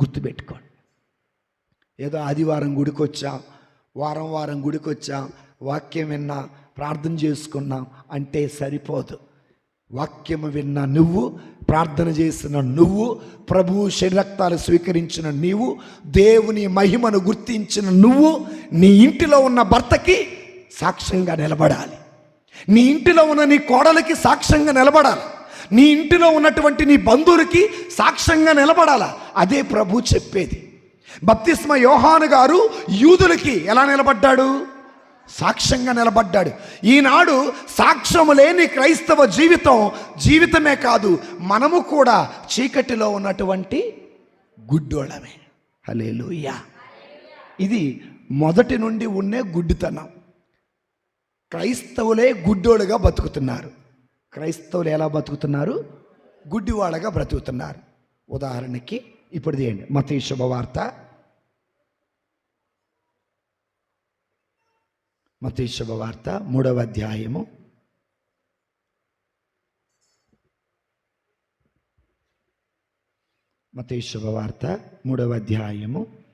గుర్తుపెట్టుకోండి. ఏదో ఆదివారం గుడికొచ్చా వారం వారం గుడికొచ్చా వాక్యం విన్నా ప్రార్థన చేసుకున్నా అంటే సరిపోదు. వాక్యము విన్న నువ్వు ప్రార్థన చేసిన నువ్వు ప్రభువు శరీరక్తాలు స్వీకరించిన నీవు దేవుని మహిమను గుర్తించిన నువ్వు నీ ఇంటిలో ఉన్న భర్తకి సాక్ష్యంగా నిలబడాలి. నీ ఇంటిలో ఉన్న నీ కోడలికి సాక్ష్యంగా నిలబడాలి. నీ ఇంటిలో ఉన్నటువంటి నీ బంధువులకి సాక్ష్యంగా నిలబడాలా? అదే ప్రభు చెప్పేది. బప్తిస్మ యోహాను గారు యూదులకి ఎలా నిలబడ్డాడు? సాక్ష్యంగా నిలబడ్డాడు. ఈనాడు సాక్ష్యము లేని క్రైస్తవ జీవితం జీవితమే కాదు మనము కూడా చీకటిలో ఉన్నటువంటి గుడ్డోళమే హలే ఇది మొదటి నుండి ఉండే గుడ్డితనం. క్రైస్తవులే గుడ్డోడుగా బతుకుతున్నారు. క్రైస్తవులు ఎలా బతుకుతున్నారు గుడ్డివాడగా బ్రతుకుతున్నారు. ఉదాహరణకి ఇప్పుడు తీయండి. మత శుభవార్త. మత శుభవార్త మూడవ అధ్యాయము. మత శుభవార్త మూడవ అధ్యాయము.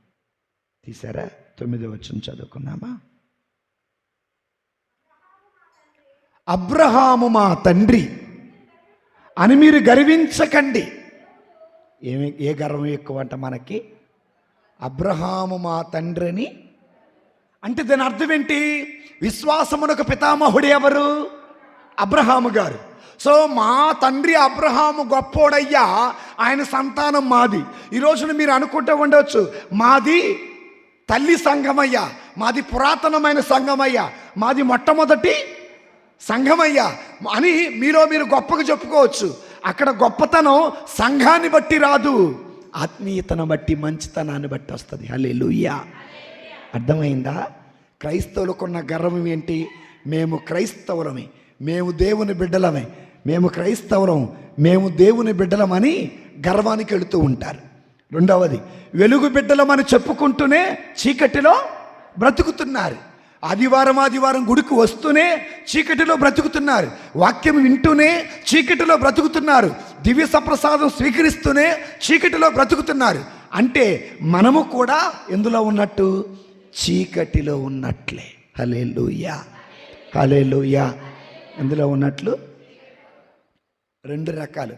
తీసారా? తొమ్మిది వచ్చిన చదువుకున్నామా? అబ్రహాము మా తండ్రి అని మీరు గర్వించకండి. ఏమి ఏ గర్వం ఎక్కువ అంట మనకి? అబ్రహాము మా తండ్రి అని. అంటే దాని అర్థం ఏంటి? విశ్వాసమునకు పితామహుడు ఎవరు? అబ్రహాము గారు. సో మా తండ్రి అబ్రహాము గొప్పోడయ్యా ఆయన సంతానం మాది. ఈ రోజున మీరు అనుకుంటూ ఉండవచ్చు మాది తల్లి సంఘమయ్యా మాది పురాతనమైన సంఘమయ్యా మాది మొట్టమొదటి సంఘమయ్యా. అని మీలో మీరు గొప్పగా చెప్పుకోవచ్చు. అక్కడ గొప్పతనం సంఘాన్ని బట్టి రాదు. ఆత్మీయతను బట్టి మంచితనాన్ని బట్టి వస్తుంది. హలే అర్థమైందా? క్రైస్తవులకున్న గర్వం ఏంటి? మేము క్రైస్తవులమే. మేము దేవుని బిడ్డలమే. మేము క్రైస్తవులం. మేము దేవుని బిడ్డలమని గర్వానికి వెళుతూ ఉంటారు. రెండవది వెలుగు బిడ్డలమని చెప్పుకుంటూనే చీకటిలో బ్రతుకుతున్నారు. ఆదివారం ఆదివారం గుడికి వస్తూనే చీకటిలో బ్రతుకుతున్నారు. వాక్యం వింటూనే చీకటిలో బ్రతుకుతున్నారు. దివ్య సప్రసాదం స్వీకరిస్తూనే చీకటిలో బ్రతుకుతున్నారు. అంటే మనము కూడా ఎందులో ఉన్నట్టు? చీకటిలో ఉన్నట్లే. హలే లూయా హలే లూయా ఎందులో ఉన్నట్లు? రెండు రకాలు.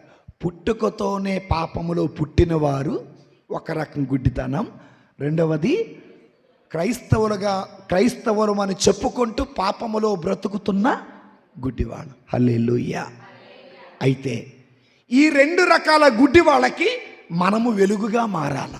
పుట్టుకతోనే పాపములో పుట్టినవారు ఒక రకం గుడ్డితనం రెండవది క్రైస్తవులుగా క్రైస్తవులు అని చెప్పుకుంటూ పాపములో బ్రతుకుతున్న గుడ్డివాడు. హల్లెలూయా. అయితే ఈ రెండు రకాల గుడ్డి వాళ్ళకి మనము వెలుగుగా మారాల.